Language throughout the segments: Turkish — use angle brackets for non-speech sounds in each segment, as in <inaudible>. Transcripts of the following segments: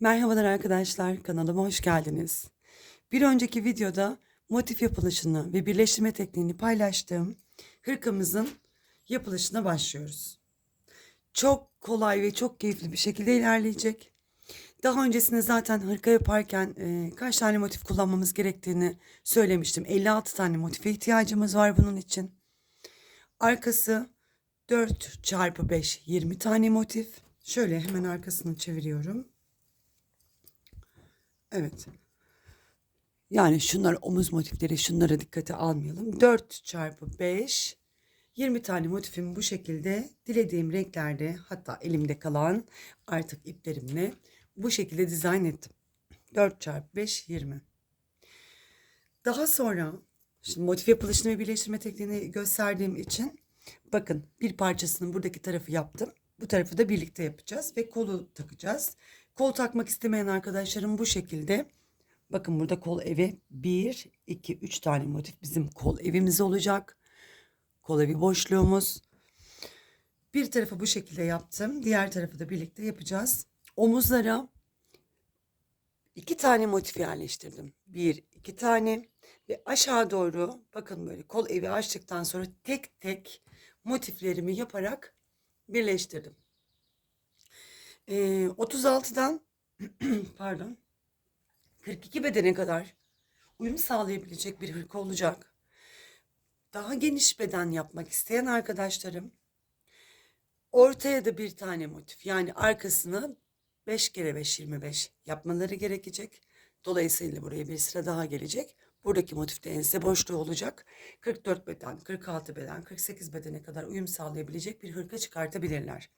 Merhabalar arkadaşlar, kanalıma hoş geldiniz. Bir önceki videoda motif yapılışını ve birleştirme tekniğini paylaştığım hırkamızın yapılışına başlıyoruz. Çok kolay ve çok keyifli bir şekilde ilerleyecek. Daha öncesinde zaten hırka yaparken e, kaç tane motif kullanmamız gerektiğini söylemiştim. 56 tane motife ihtiyacımız var bunun için. Arkası 4 çarpı 5 20 tane motif. Şöyle hemen arkasını çeviriyorum. Evet. Yani şunlar omuz motifleri şunlara dikkate almayalım. 4 çarpı 5 20 tane motifimi bu şekilde dilediğim renklerde hatta elimde kalan artık iplerimle bu şekilde dizayn ettim. 4 çarpı 5 20. Daha sonra şimdi motif yapılışını ve birleştirme tekniğini gösterdiğim için bakın bir parçasının buradaki tarafı yaptım. Bu tarafı da birlikte yapacağız ve kolu takacağız. Kol takmak istemeyen arkadaşlarım bu şekilde. Bakın burada kol evi 1, 2, 3 tane motif bizim kol evimiz olacak. Kol evi boşluğumuz. Bir tarafı bu şekilde yaptım. Diğer tarafı da birlikte yapacağız. Omuzlara iki tane motif yerleştirdim. Bir, iki tane ve aşağı doğru bakın böyle kol evi açtıktan sonra tek tek motiflerimi yaparak birleştirdim. Ee, 36'dan <clears throat> pardon 42 bedene kadar uyum sağlayabilecek bir hırka olacak. Daha geniş beden yapmak isteyen arkadaşlarım ortaya da bir tane motif yani arkasını 5 kere 5 25 yapmaları gerekecek. Dolayısıyla buraya bir sıra daha gelecek. Buradaki motifte ense boşluğu olacak. 44 beden, 46 beden, 48 bedene kadar uyum sağlayabilecek bir hırka çıkartabilirler.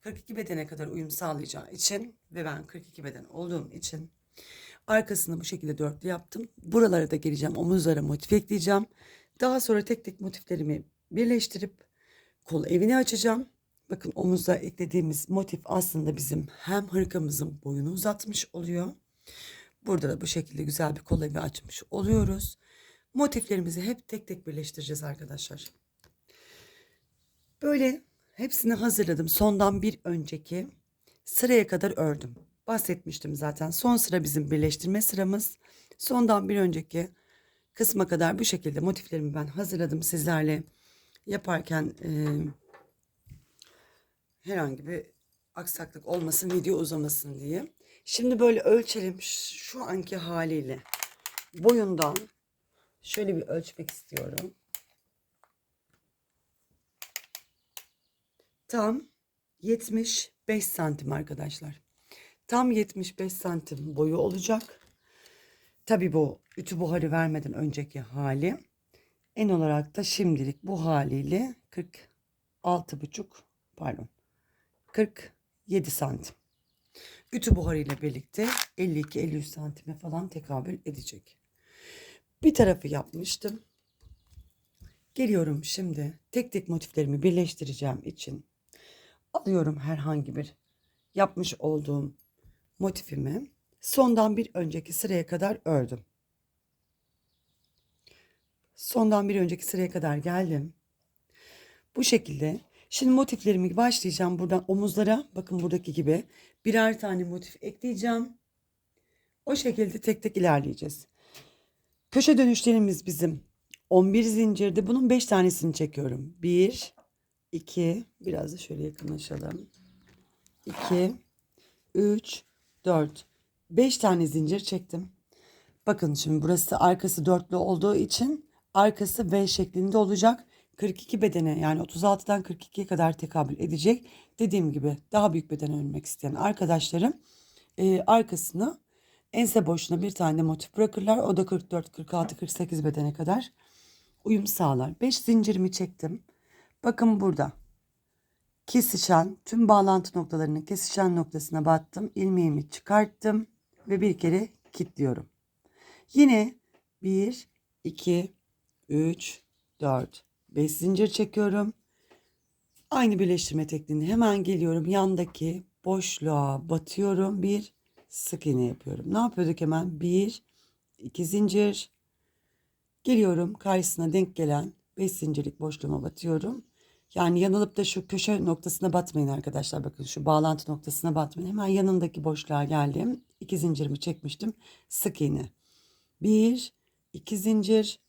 42 bedene kadar uyum sağlayacağı için ve ben 42 beden olduğum için arkasını bu şekilde dörtlü yaptım. Buralara da geleceğim. Omuzlara motif ekleyeceğim. Daha sonra tek tek motiflerimi birleştirip kol evini açacağım. Bakın omuza eklediğimiz motif aslında bizim hem hırkamızın boyunu uzatmış oluyor. Burada da bu şekilde güzel bir kol evi açmış oluyoruz. Motiflerimizi hep tek tek birleştireceğiz arkadaşlar. Böyle hepsini hazırladım. Sondan bir önceki sıraya kadar ördüm. Bahsetmiştim zaten. Son sıra bizim birleştirme sıramız. Sondan bir önceki kısma kadar bu şekilde motiflerimi ben hazırladım sizlerle yaparken e, herhangi bir aksaklık olmasın video uzamasın diye. Şimdi böyle ölçelim şu anki haliyle boyundan şöyle bir ölçmek istiyorum. Tam 75 santim arkadaşlar. Tam 75 santim boyu olacak. Tabi bu ütü buharı vermeden önceki hali. En olarak da şimdilik bu haliyle 46 buçuk pardon 47 santim. Ütü buharıyla birlikte 52-53 santime falan tekabül edecek. Bir tarafı yapmıştım. Geliyorum şimdi tek tek motiflerimi birleştireceğim için alıyorum herhangi bir yapmış olduğum motifimi sondan bir önceki sıraya kadar ördüm. Sondan bir önceki sıraya kadar geldim. Bu şekilde şimdi motiflerimi başlayacağım buradan omuzlara bakın buradaki gibi birer tane motif ekleyeceğim. O şekilde tek tek ilerleyeceğiz. Köşe dönüşlerimiz bizim 11 zincirde bunun 5 tanesini çekiyorum. 1 2 biraz da şöyle yakınlaşalım. 2 3 4 5 tane zincir çektim. Bakın şimdi burası arkası dörtlü olduğu için arkası V şeklinde olacak. 42 bedene yani 36'dan 42'ye kadar tekabül edecek. Dediğim gibi daha büyük beden örmek isteyen arkadaşlarım e, arkasını ense boşuna bir tane motif bırakırlar. O da 44, 46, 48 bedene kadar uyum sağlar. 5 zincirimi çektim. Bakın burada kesişen tüm bağlantı noktalarının kesişen noktasına battım. ilmeğimi çıkarttım ve bir kere kilitliyorum. Yine 1, 2, 3, 4, 5 zincir çekiyorum. Aynı birleştirme tekniğini hemen geliyorum. Yandaki boşluğa batıyorum. Bir sık iğne yapıyorum. Ne yapıyorduk hemen? Bir, iki zincir. Geliyorum karşısına denk gelen 5 zincirlik boşluğuma batıyorum. Yani yanılıp da şu köşe noktasına batmayın arkadaşlar. Bakın şu bağlantı noktasına batmayın. Hemen yanındaki boşluğa geldim. İki zincirimi çekmiştim. Sık iğne. Bir, iki zincir.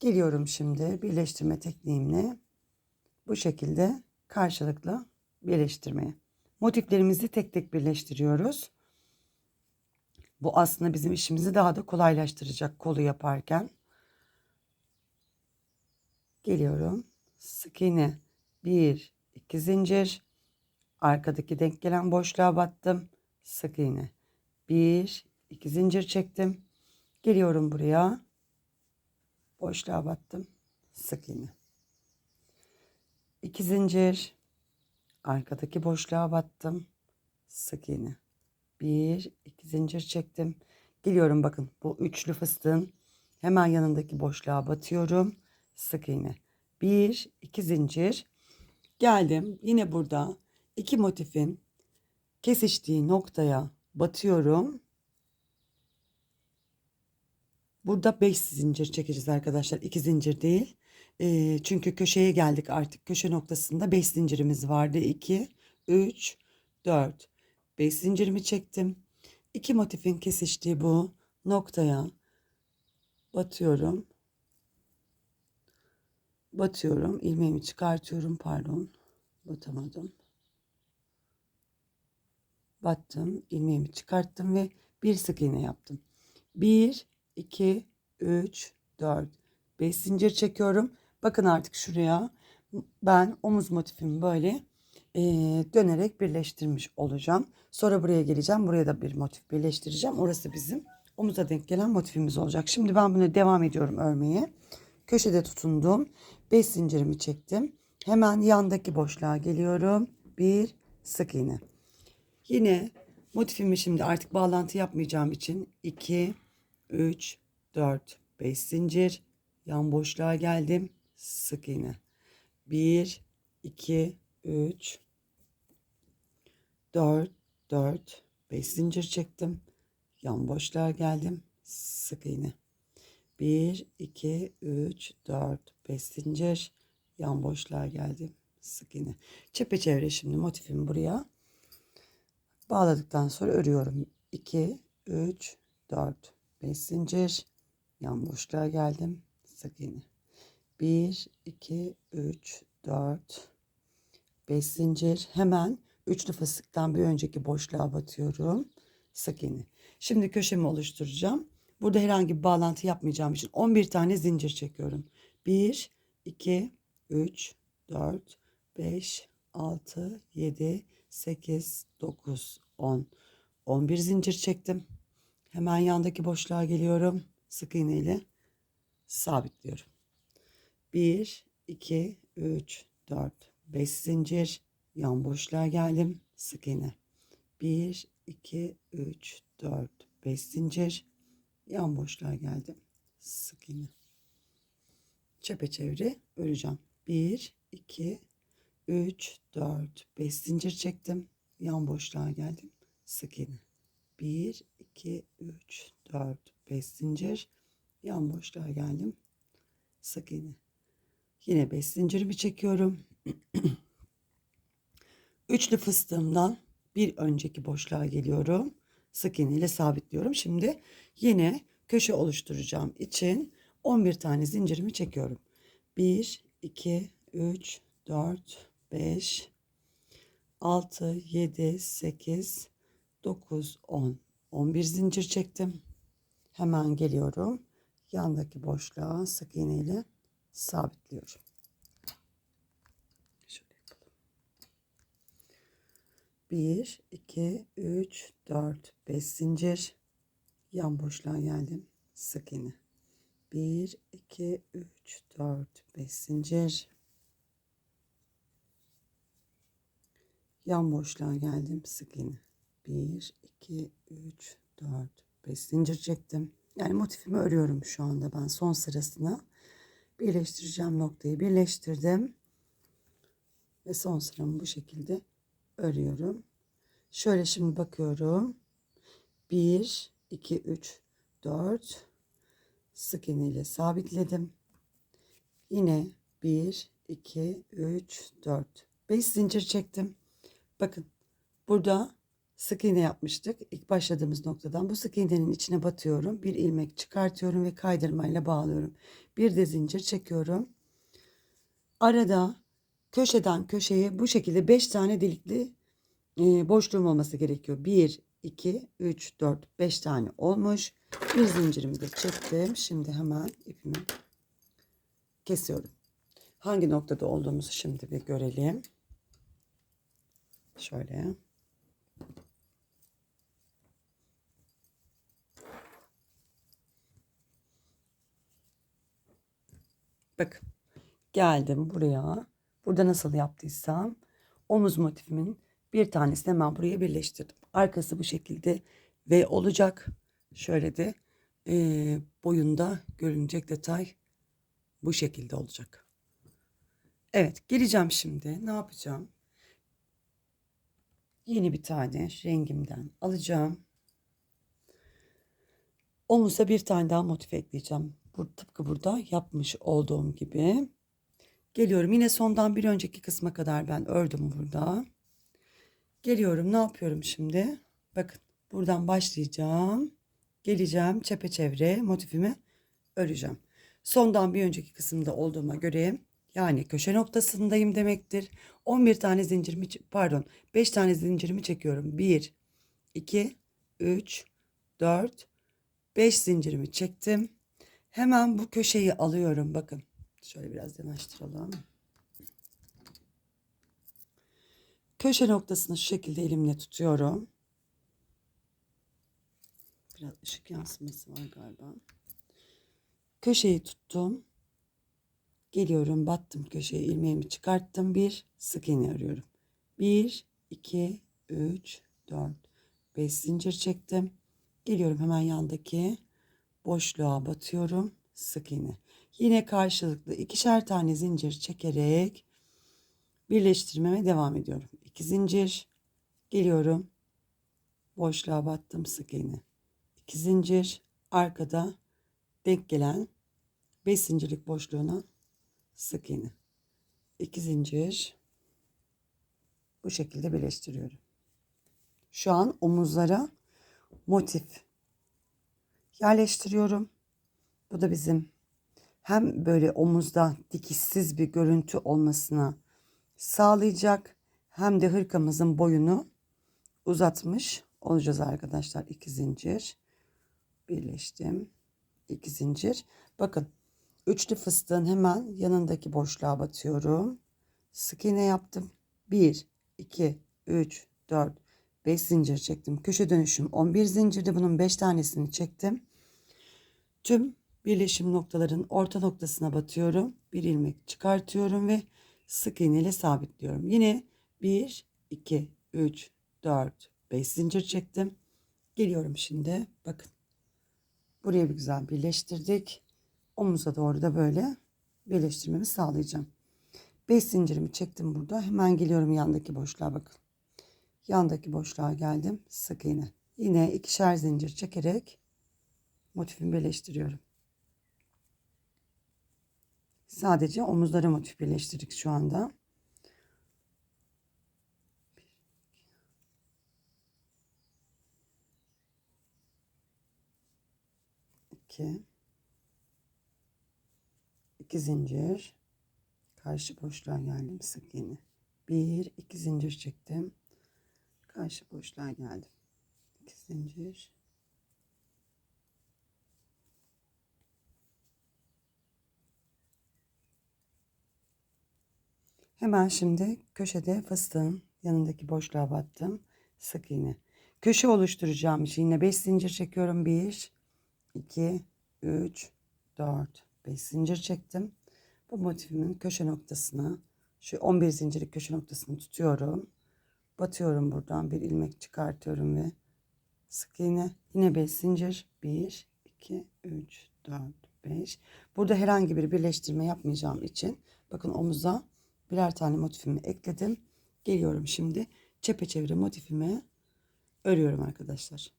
Geliyorum şimdi birleştirme tekniğimle. Bu şekilde karşılıklı birleştirmeye. Motiflerimizi tek tek birleştiriyoruz. Bu aslında bizim işimizi daha da kolaylaştıracak kolu yaparken. Geliyorum. Sık iğne. Bir, iki zincir. Arkadaki denk gelen boşluğa battım. Sık iğne. Bir, iki zincir çektim. Geliyorum buraya. Boşluğa battım. Sık iğne. İki zincir. Arkadaki boşluğa battım. Sık iğne. Bir, iki zincir çektim. Geliyorum bakın bu üçlü fıstığın hemen yanındaki boşluğa batıyorum. Sık iğne. Bir, iki zincir. Geldim. Yine burada iki motifin kesiştiği noktaya batıyorum. Burada 5 zincir çekeceğiz arkadaşlar. 2 zincir değil. Ee, çünkü köşeye geldik artık. Köşe noktasında 5 zincirimiz vardı. 2, 3, 4. 5 zincirimi çektim. İki motifin kesiştiği bu noktaya batıyorum. Batıyorum. ilmeğimi çıkartıyorum. Pardon. Batamadım. Battım. ilmeğimi çıkarttım ve bir sık iğne yaptım. 1, 2, 3, 4, 5 zincir çekiyorum. Bakın artık şuraya ben omuz motifimi böyle e, dönerek birleştirmiş olacağım. Sonra buraya geleceğim. Buraya da bir motif birleştireceğim. Orası bizim omuza denk gelen motifimiz olacak. Şimdi ben bunu devam ediyorum örmeye. Köşede tutundum. 5 zincirimi çektim. Hemen yandaki boşluğa geliyorum. Bir sık iğne. Yine motifimi şimdi artık bağlantı yapmayacağım için 2, 3, 4, 5 zincir. Yan boşluğa geldim. Sık iğne. 1, 2, 3, 4, 4, 5 zincir çektim. Yan boşluğa geldim. Sık iğne. 1, 2, 3, 4, 5 zincir. Yan boşluğa geldim. Sık iğne. Çepeçevre şimdi motifimi buraya bağladıktan sonra örüyorum. 2, 3, 4, 5 zincir. Yan boşluğa geldim. Sık iğne. 1, 2, 3, 4, 5 zincir. Hemen üçlü fıstıktan bir önceki boşluğa batıyorum. Sık iğne. Şimdi köşemi oluşturacağım. Burada herhangi bir bağlantı yapmayacağım için 11 tane zincir çekiyorum. 1, 2, 3, 4, 5, 6, 7, 8, 9, 10. 11 zincir çektim. Hemen yandaki boşluğa geliyorum. Sık iğne ile sabitliyorum. 1, 2, 3, 4, 5 zincir. Yan boşluğa geldim. Sık iğne. 1, 2, 3, 4, 5 zincir. Yan boşluğa geldim. Sık iğne. Çepeçevre öreceğim. 1, 2, 3, 4, 5 zincir çektim. Yan boşluğa geldim. Sık iğne. 1, 2, 3, 4, 5 zincir. Yan boşluğa geldim. Sık iğne. Yine 5 zincirimi çekiyorum. <clears throat> Üçlü fıstığımdan bir önceki boşluğa geliyorum. Sık iğne ile sabitliyorum. Şimdi yine köşe oluşturacağım için 11 tane zincirimi çekiyorum. 1, 2, 3, 4, 5, 6, 7, 8, 9, 10. 11 zincir çektim. Hemen geliyorum. Yandaki boşluğa sık iğne ile sabitliyorum. Şöyle yapalım. 1, 2, 3, 4, 5 zincir. Yan boşluğa geldim. Sık iğne. 1, 2, 3, 4, 5 zincir. Yan boşluğa geldim. Sık iğne. 1, 2, 3, 4, 5 zincir çektim. Yani motifimi örüyorum şu anda ben son sırasına. Birleştireceğim noktayı birleştirdim. Ve son sıramı bu şekilde örüyorum. Şöyle şimdi bakıyorum. 1, 2, 3, 4 sık iğne ile sabitledim. Yine 1, 2, 3, 4. 5 zincir çektim. Bakın burada sık iğne yapmıştık. İlk başladığımız noktadan bu sık iğnenin içine batıyorum. Bir ilmek çıkartıyorum ve kaydırmayla bağlıyorum. Bir de zincir çekiyorum. Arada köşeden köşeye bu şekilde 5 tane delikli e, boşluğum olması gerekiyor. 1, 2, 3, 4, 5 tane olmuş. Bir zincirimi de çektim. Şimdi hemen ipimi kesiyorum. Hangi noktada olduğumuzu şimdi bir görelim. Şöyle. Bakın geldim buraya. Burada nasıl yaptıysam omuz motifimin bir tanesini hemen buraya birleştirdim. Arkası bu şekilde V olacak. Şöyle de e, boyunda görünecek detay bu şekilde olacak. Evet geleceğim şimdi. Ne yapacağım? Yeni bir tane rengimden alacağım. Omuza bir tane daha motif ekleyeceğim. Bu, tıpkı burada yapmış olduğum gibi. Geliyorum yine sondan bir önceki kısma kadar ben ördüm burada. Geliyorum ne yapıyorum şimdi? Bakın buradan başlayacağım. Geleceğim çepeçevre motifimi öreceğim. Sondan bir önceki kısımda olduğuma göre yani köşe noktasındayım demektir. 11 tane zincirimi pardon 5 tane zincirimi çekiyorum. 1 2 3 4 5 zincirimi çektim. Hemen bu köşeyi alıyorum bakın. Şöyle biraz yanaştıralım. Köşe noktasını şu şekilde elimle tutuyorum. Biraz ışık yansıması var galiba. Köşeyi tuttum. Geliyorum battım köşeye ilmeğimi çıkarttım. Bir sık iğne arıyorum. Bir, iki, üç, dört, beş zincir çektim. Geliyorum hemen yandaki boşluğa batıyorum. Sık iğne. Yine karşılıklı ikişer tane zincir çekerek birleştirmeme devam ediyorum. İki zincir geliyorum. Boşluğa battım sık iğne. İki zincir arkada denk gelen 5 zincirlik boşluğuna sık iğne. 2 zincir bu şekilde birleştiriyorum. Şu an omuzlara motif yerleştiriyorum. Bu da bizim hem böyle omuzda dikişsiz bir görüntü olmasına sağlayacak hem de hırkamızın boyunu uzatmış olacağız arkadaşlar. 2 zincir birleştim. 2 zincir. Bakın üçlü fıstığın hemen yanındaki boşluğa batıyorum. Sık iğne yaptım. 1 2 3 4 5 zincir çektim. Köşe dönüşüm 11 zincirde bunun 5 tanesini çektim. Tüm birleşim noktaların orta noktasına batıyorum. Bir ilmek çıkartıyorum ve sık iğne ile sabitliyorum. Yine 1 2 3 4 5 zincir çektim. Geliyorum şimdi. Bakın. Buraya bir güzel birleştirdik. Omuza doğru da böyle birleştirmemi sağlayacağım. 5 zincirimi çektim burada. Hemen geliyorum yandaki boşluğa bakın. Yandaki boşluğa geldim. Sık iğne. Yine ikişer zincir çekerek motifimi birleştiriyorum. Sadece omuzlara motif birleştirdik şu anda. 2 2 zincir. Karşı boşluğa geldim sık iğne 1 2 zincir çektim. Karşı boşluğa geldim. 2 zincir Hemen şimdi köşede fıstığın yanındaki boşluğa battım. Sık iğne. Köşe oluşturacağım için yine 5 zincir çekiyorum. 1 2, 3, 4, 5 zincir çektim. Bu motifimin köşe noktasına şu 11 zincirlik köşe noktasını tutuyorum. Batıyorum buradan bir ilmek çıkartıyorum ve sık iğne yine 5 zincir 1 2 3 4 5 burada herhangi bir birleştirme yapmayacağım için bakın omuza birer tane motifimi ekledim geliyorum şimdi çepeçevre motifimi örüyorum arkadaşlar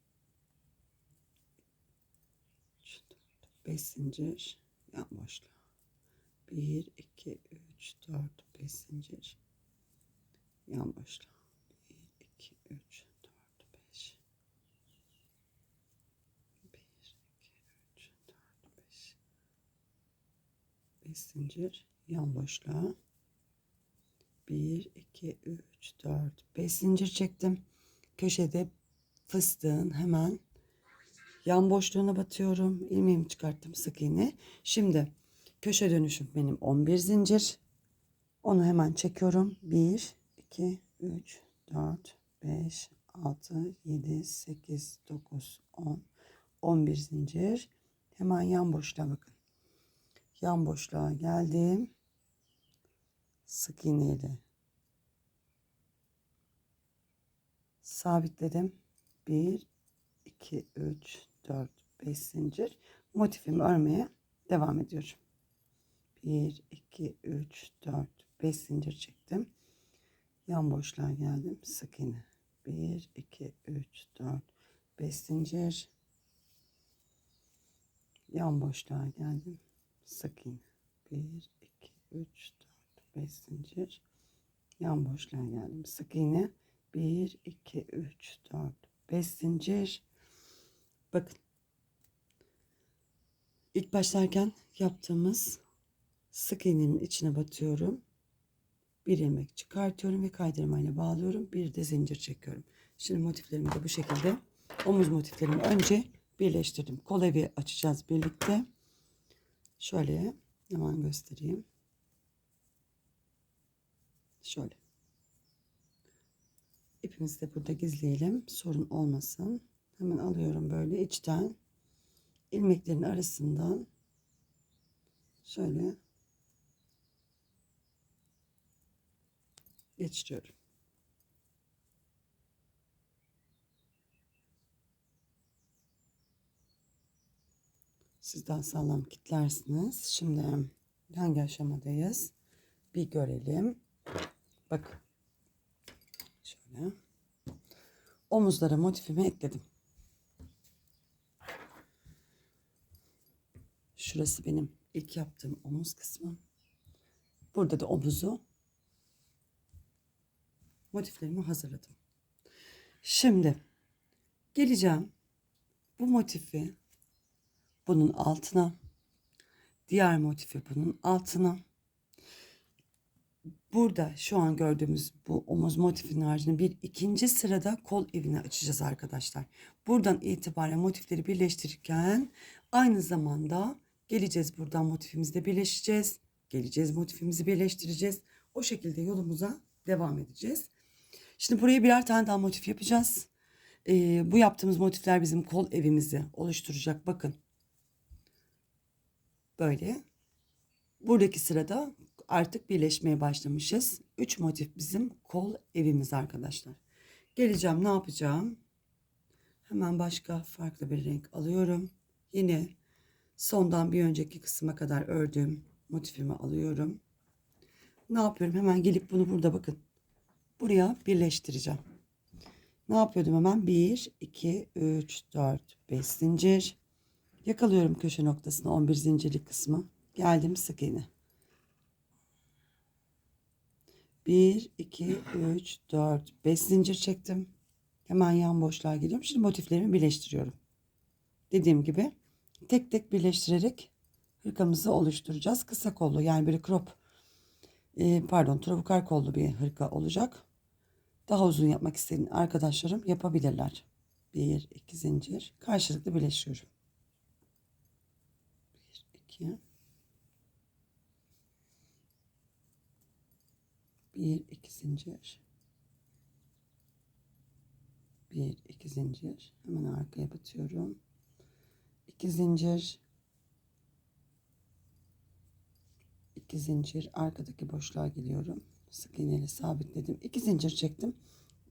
5 zincir yan boşluğa 1, 2, 3, 4, 5 zincir. Yan boşluğa. 1, 2, 3, 4, 5. 1, 2, 3, 4, 5. 5 zincir. Yan boşluğa. 1, 2, 3, 4, 5 zincir çektim. Köşede fıstığın hemen yan boşluğuna batıyorum. İlmeğimi çıkarttım sık iğne. Şimdi köşe dönüşüm benim 11 zincir. Onu hemen çekiyorum. 1, 2, 3, 4, 5, 6, 7, 8, 9, 10, 11 zincir. Hemen yan boşluğa bakın. Yan boşluğa geldim. Sık iğneyle sabitledim. 1, 2, 3, 4, 5 zincir. Motifimi örmeye devam ediyorum. 1, 2, 3, 4, 5 zincir çektim. Yan boşluğa geldim. Sık iğne. 1, 2, 3, 4, 5 zincir. Yan boşluğa geldim. Sık iğne. 1, 2, 3, 4, 5 zincir. Yan boşluğa geldim. Sık iğne. 1, 2, 3, 4, 5 zincir. Bakın. İlk başlarken yaptığımız sık iğnenin içine batıyorum. Bir ilmek çıkartıyorum ve kaydırmayla bağlıyorum. Bir de zincir çekiyorum. Şimdi motiflerimi de bu şekilde omuz motiflerimi önce birleştirdim. Kol evi açacağız birlikte. Şöyle hemen göstereyim. Şöyle. İpimizi de burada gizleyelim. Sorun olmasın. Hemen alıyorum böyle içten ilmeklerin arasından şöyle geçiriyorum. Siz daha sağlam kitlersiniz. Şimdi hangi aşamadayız? Bir görelim. Bakın. Şöyle. Omuzlara motifimi ekledim. Şurası benim ilk yaptığım omuz kısmı. Burada da omuzu motiflerimi hazırladım. Şimdi geleceğim bu motifi bunun altına diğer motifi bunun altına burada şu an gördüğümüz bu omuz motifinin haricinde bir ikinci sırada kol evini açacağız arkadaşlar. Buradan itibaren motifleri birleştirirken aynı zamanda geleceğiz buradan motifimizde birleşeceğiz. Geleceğiz motifimizi birleştireceğiz. O şekilde yolumuza devam edeceğiz. Şimdi buraya birer tane daha motif yapacağız. Ee, bu yaptığımız motifler bizim kol evimizi oluşturacak. Bakın. Böyle. Buradaki sırada artık birleşmeye başlamışız. 3 motif bizim kol evimiz arkadaşlar. Geleceğim ne yapacağım? Hemen başka farklı bir renk alıyorum. Yine sondan bir önceki kısma kadar ördüğüm motifimi alıyorum. Ne yapıyorum? Hemen gelip bunu burada bakın. Buraya birleştireceğim. Ne yapıyordum hemen? 1, 2, 3, 4, 5 zincir. Yakalıyorum köşe noktasına 11 zincirlik kısmı. Geldim sık iğne. 1, 2, 3, 4, 5 zincir çektim. Hemen yan boşluğa geliyorum. Şimdi motiflerimi birleştiriyorum. Dediğim gibi tek tek birleştirerek hırkamızı oluşturacağız. Kısa kollu yani bir crop e, pardon trabukar kollu bir hırka olacak. Daha uzun yapmak isteyen arkadaşlarım yapabilirler. 1, 2 zincir karşılıklı birleşiyorum. 1, 2 Bir, iki zincir. Bir, iki zincir. Hemen arkaya batıyorum. İki zincir. İki zincir. Arkadaki boşluğa geliyorum. Sık iğneyle sabitledim. İki zincir çektim.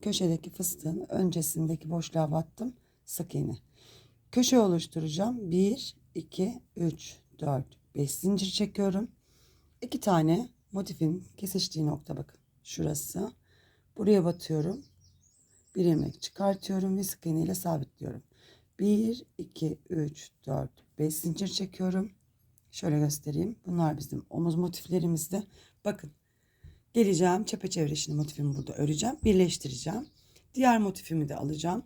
Köşedeki fıstığın öncesindeki boşluğa battım. Sık iğne. Köşe oluşturacağım. Bir, iki, üç, dört, beş zincir çekiyorum. İki tane motifin kesiştiği nokta bakın. Şurası. Buraya batıyorum. Bir ilmek çıkartıyorum ve sık iğne ile sabitliyorum. 1, 2, 3, 4, 5 zincir çekiyorum. Şöyle göstereyim. Bunlar bizim omuz motiflerimizde. Bakın. Geleceğim çepeçevre şimdi motifimi burada öreceğim. Birleştireceğim. Diğer motifimi de alacağım.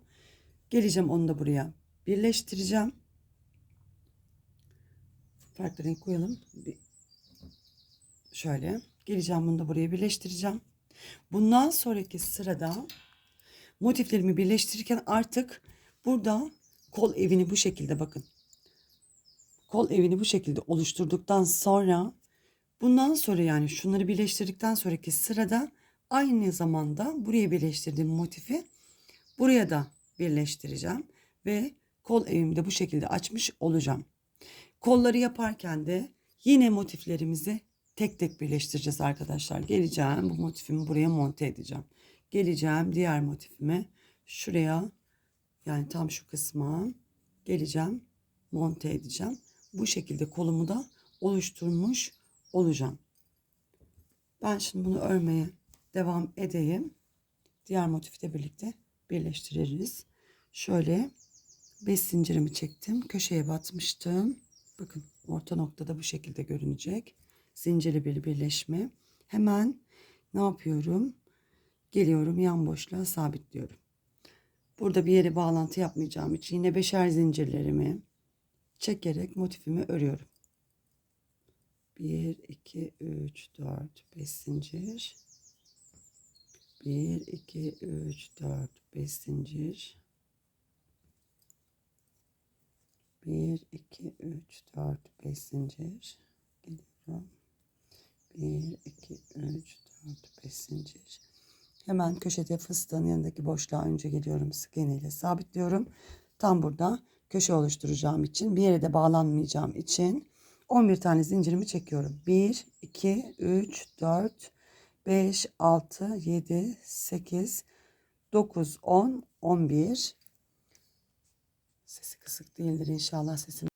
Geleceğim onu da buraya birleştireceğim. Farklı renk koyalım. Bir- Şöyle. Geleceğim bunu da buraya birleştireceğim. Bundan sonraki sırada motiflerimi birleştirirken artık burada kol evini bu şekilde bakın. Kol evini bu şekilde oluşturduktan sonra bundan sonra yani şunları birleştirdikten sonraki sırada aynı zamanda buraya birleştirdiğim motifi buraya da birleştireceğim ve kol evimi de bu şekilde açmış olacağım. Kolları yaparken de yine motiflerimizi tek tek birleştireceğiz arkadaşlar. Geleceğim bu motifimi buraya monte edeceğim. Geleceğim diğer motifimi şuraya yani tam şu kısma geleceğim monte edeceğim. Bu şekilde kolumu da oluşturmuş olacağım. Ben şimdi bunu örmeye devam edeyim. Diğer motifi de birlikte birleştiririz. Şöyle 5 zincirimi çektim. Köşeye batmıştım. Bakın orta noktada bu şekilde görünecek. Zincirli bir birleşme. Hemen ne yapıyorum? Geliyorum yan boşluğa sabitliyorum. Burada bir yere bağlantı yapmayacağım için yine beşer zincirlerimi çekerek motifimi örüyorum. 1, 2, 3, 4, 5 zincir. 1, 2, 3, 4, 5 zincir. 1, 2, 3, 4, 5 zincir. Geliyorum. 1, 2, 3, 4, 5 zincir. Hemen köşede fıstığın yanındaki boşluğa önce geliyorum. Sık iğne sabitliyorum. Tam burada köşe oluşturacağım için bir yere de bağlanmayacağım için 11 tane zincirimi çekiyorum. 1, 2, 3, 4, 5, 6, 7, 8, 9, 10, 11. Sesi kısık değildir inşallah sesim